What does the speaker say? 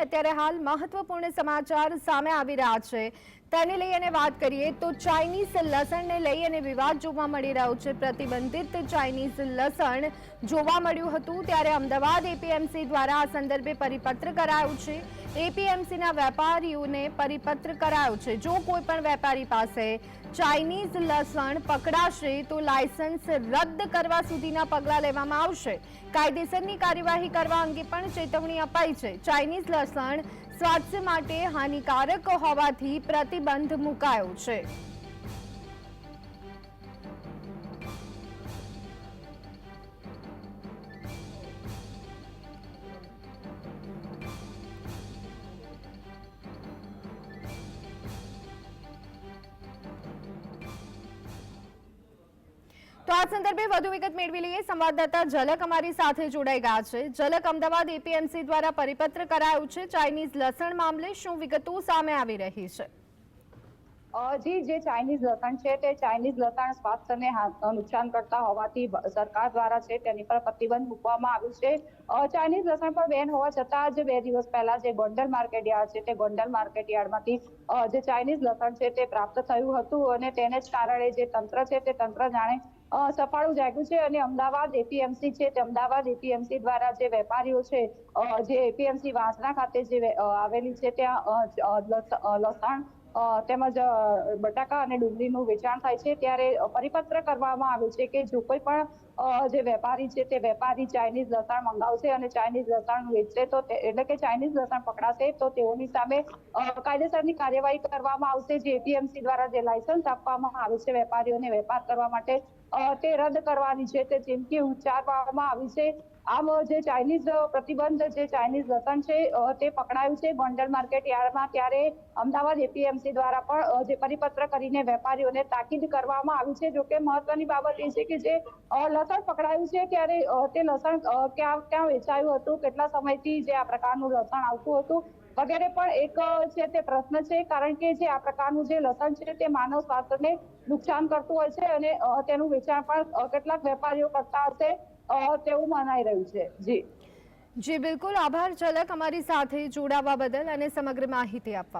અત્યારે હાલ મહત્વપૂર્ણ સમાચાર સામે આવી રહ્યા છે. તેને લઈ અને વાત કરીએ તો ચાઇનીઝ લસણને લઈ અને વિવાદ જોવા મળી રહ્યો છે. પ્રતિબંધિત ચાઇનીઝ લસણ જોવા મળ્યું હતું ત્યારે અમદાવાદ એપીએમસી દ્વારા આ સંદર્ભે પરિપત્ર કરાયું છે. એપીએમસીના વેપારીઓને પરિપત્ર કરાયો છે. જો કોઈ પણ વેપારી પાસે ચાઇનીઝ લસણ પકડાશે તો લાયસન્સ રદ કરવા સુધીના પગલાં લેવામાં આવશે. કાયદેસરની કાર્યવાહી કરવા અંગે પણ ચેતવણી અપાઈ છે. ચાઇનીઝ લસણ સ્વાસ્થ્ય માટે હાનિકારક હોવાથી પ્રતિબંધ મુકાયો છે. તો આ સંદર્ભે વધુ વિગત મેળવી લઈએ. સંવાદદાતા ઝલક અમારી સાથે જોડાઈ ગયા છે. ઝલક અમદાવાદ એપીએમસી દ્વારા પરિપત્ર કરાયું છે. ચાઇનીઝ લસણ મામલે શું વિગતો સામે આવી રહી છે? જી, જે ચાઇનીઝ લસણ છે તે ચાઇનીઝ લસણ સ્વાસ્થ્યને નુકસાન કરતા હોવાથી સરકાર દ્વારા છે તેની પર પ્રતિબંધ મૂકવામાં આવ્યું છે. ચાઇનીઝ લસણ પર બેન હોવા છતાં જ બે દિવસ પહેલા જે ગોંડલ માર્કેટ યાર્ડ છે તે ગોંડલ માર્કેટ યાર્ડમાંથી જે ચાઇનીઝ લસણ છે તે પ્રાપ્ત થયું હતું અને તેને જ કારણે જે તંત્ર છે તે તંત્ર જાણે સફાળું જાગ્યું છે અને અમદાવાદ એપીએમસી છે તે અમદાવાદ એપીએમસી દ્વારા જે વેપારીઓ છે જે એપીએમસી વાંસના ખાતે જે આવેલી છે ત્યાં લસણ તેમજ બટાકા અને ડુંગળીનું વેચાણ થાય છે. ત્યારે પરિપત્ર કરવામાં આવ્યું છે કે જો કોઈ પણ જે વેપારી છે તે વેપારી ચાઇનીઝ લસણ મંગાવશે અને ચાઇનીઝ લસણ વેચશે તો એટલે કે ચાઇનીઝ લસણ પકડાશે તો તેઓની સામે કાયદેસરની કાર્યવાહી કરવામાં આવશે જે એપીએમસી દ્વારા જે લાયસન્સ આપવામાં આવે છે વેપારીઓને વેપાર કરવા માટે તે રદ કરવાની છે. તે ચીમકી ઉચ્ચારવામાં આવી છે આમ જે ચાઇનીઝ પ્રતિબંધ જે ચાઇનીઝ લસણ છે તે પકડાયું છે ગોંડલ માર્કેટ યાર્ડમાં ત્યારે અમદાવાદ એપીએમસી દ્વારા પણ જે પરિપત્ર કરીને વેપારીઓને તાકીદ કરવામાં આવી છે. જોકે મહત્વની બાબત એ છે કે જે અ, લસણ પકડાયું છે ત્યારે તે લસણ ક્યાં ક્યાં વેચાયું હતું, કેટલા સમયથી જે આ પ્રકારનું લસણ આવતું હતું વગેરે પણ એક છે તે પ્રશ્ન છે કારણ કે જે આ પ્રકારનું જે લસણ છે તે માનવ સ્વાસ્થ્યને નુકસાન કરતું હોય છે અને તેનું વેચાણ પણ કેટલાક વેપારીઓ કરતા હશે તેવું મનાઈ રહ્યું છે. જી. જી, બિલકુલ. આભાર, ઝલક અમારી સાથે જોડાવા બદલ અને સમગ્ર માહિતી આપવા